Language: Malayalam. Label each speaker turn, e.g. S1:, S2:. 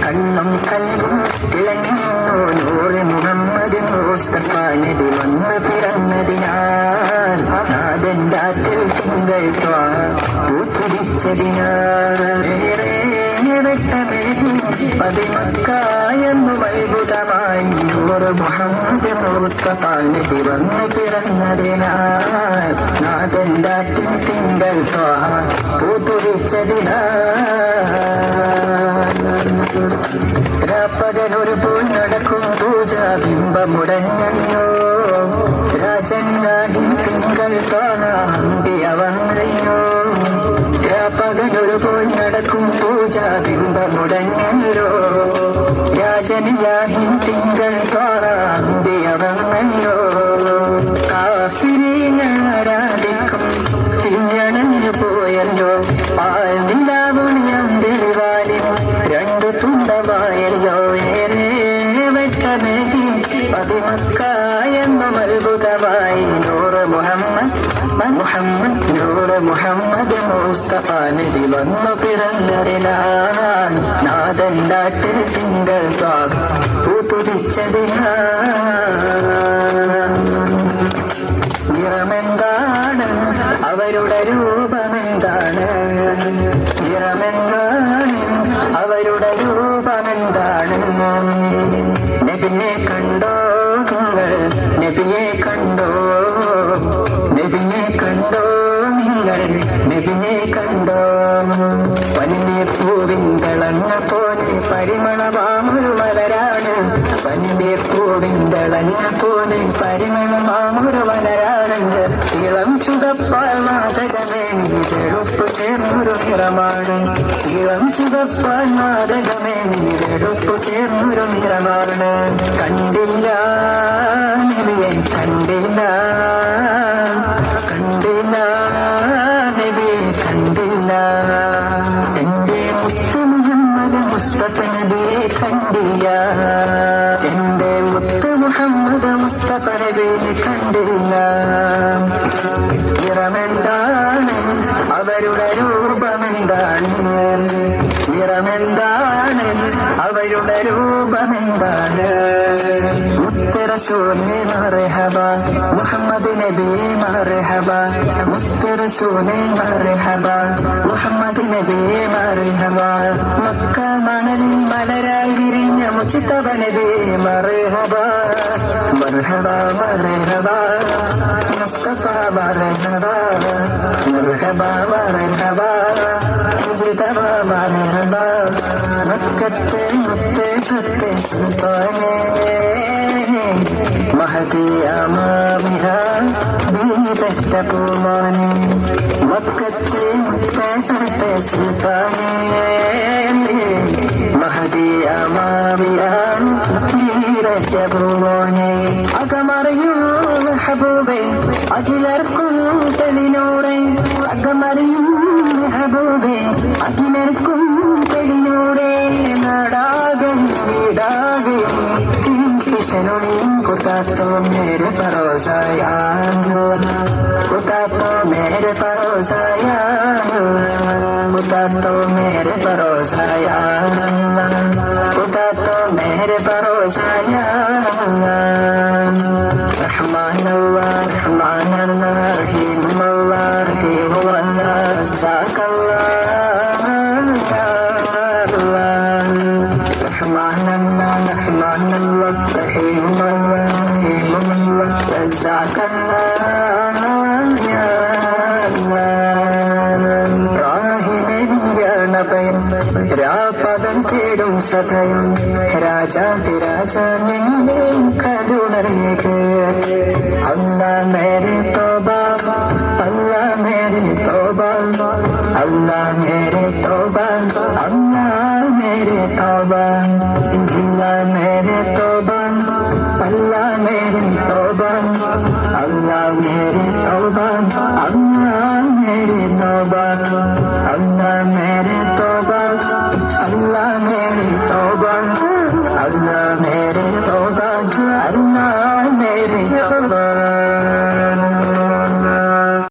S1: കണ്ണും കല്ലും തിളങ്ങുന്നു നൂറ് മുഹമ്മദ് മുസ്തഫ നബി വന്ന് പിറന്നതിനാൽ നാദൻഡാറ്റിൽ തിങ്കൾ പൂത്തിരിച്ചതിനാൽ പതിമക്കായെന്നും അത്ഭുതമായി നൂറ് മുഹമ്മദ് മുസ്തഫ നബി വന്ന് പിറന്നതിനാൽ തിങ്കാറ്റിൽ തിങ്കൾ ത്വാഹ പൂത്തുരിച്ചതിന രാപ്പകൻ ഒരു പോൾ നടക്കും പൂജ ബിംബമുടഞ്ഞണിയോ രാജനിനാഹിൻ തിങ്കൾ ത്വാഹ അമ്പിയവങ്ങയോ രാപ്പകൻ ഒരു പോൾ നടക്കും പൂജ ബിംബമുടഞ്ഞണിയോ രാജനിനാഹിൻ തിങ്കൾ ഏറെ വെട്ടമേകി പതിമക്കായെന്നും അത്ഭുതമായി നൂറ് മുഹമ്മദ് മുഹമ്മദ് നൂറ് മുഹമ്മദ് മുസ്തഫ നബി വന്നു പിറന്നതിനാൽ നാദൻ നാട്ടിൽ തിങ്കൾ പൂത്തുതിച്ചതിനാൽ നിറമെന്താണ്? അവരുടെ രൂപമെന്താണ്? നിറമെന്താണ്? അവരുടെ രൂപമെന്താണ് നബിയെ കണ്ടോ. പനിനീർ പൂവിൻ പോലെ പരിമളമാമൊരു മലരാണ് പനിനീർ പൂവിൻ തിളങ്ങ പോലെ മലരാണ് ഇളം ചുതപ്പാൽ മാതകമേ ചേർന്നൊരു നിറമാണ്. ഇളം ചുതപ്പാൽ മാതകമേ ചേർന്നൊരു നിറമാണ്. കണ്ടില്ല നബിയെ കണ്ടില്ല. നബിയെ കണ്ടില്ല. എന്റെ മുത്ത് മുഹമ്മദ് മുസ്തഫ നബിയെ കണ്ടില്ല. നിറമെന്താണ് അവരുടെ രൂപമെന്താണ്? നിറമെന്താണ് അവരുടെ രൂപമെന്താണ്? മുത്തറസൂലെ മറഹബ മുഹമ്മദ് നബി മറഹബ മുത്തറസൂലെ മറഹബ മുഹമ്മദ് നബി മറഹബ. മക്ക मुझतबा नबी मरहबा मरहबा मरहबा मुस्तफ़ा मरहबा मरहबा मरहबा मुझतबा मरहबा रक्कते मुत्ते सत्ते सुल्ताने महके अमामिहा बीबत पुमाने मक्कते मुत्ते सत्ते सुल्ताने മാറിയാൻ തീരറ്റ പൂവോനെ അകമറിയൂ Mehboobe അഖിലർക്കും തെളിനൂറെ അകമറിയും Mehboobe അഖിലർക്കും Prisionerín, contacto, mere farosa y andón. Contacto, mere farosa y andón. Contacto, mere farosa y andón. Contacto, mere farosa y andón. رحمن الله رحمن الله സഭയം രാജാതിരാജ നിന്നെ കരുണരേക്ക് അല്ല മേരെ തോബ അല്ല മേരെ തോബ അല്ല മേരെ തോബ അല്ല മേരെ തോബ അല്ല മേരെ തോബ അല്ല മേരെ আল্লাহ মেরি তবা আল্লাহ মেরি তবা আল্লাহ মেরি তবা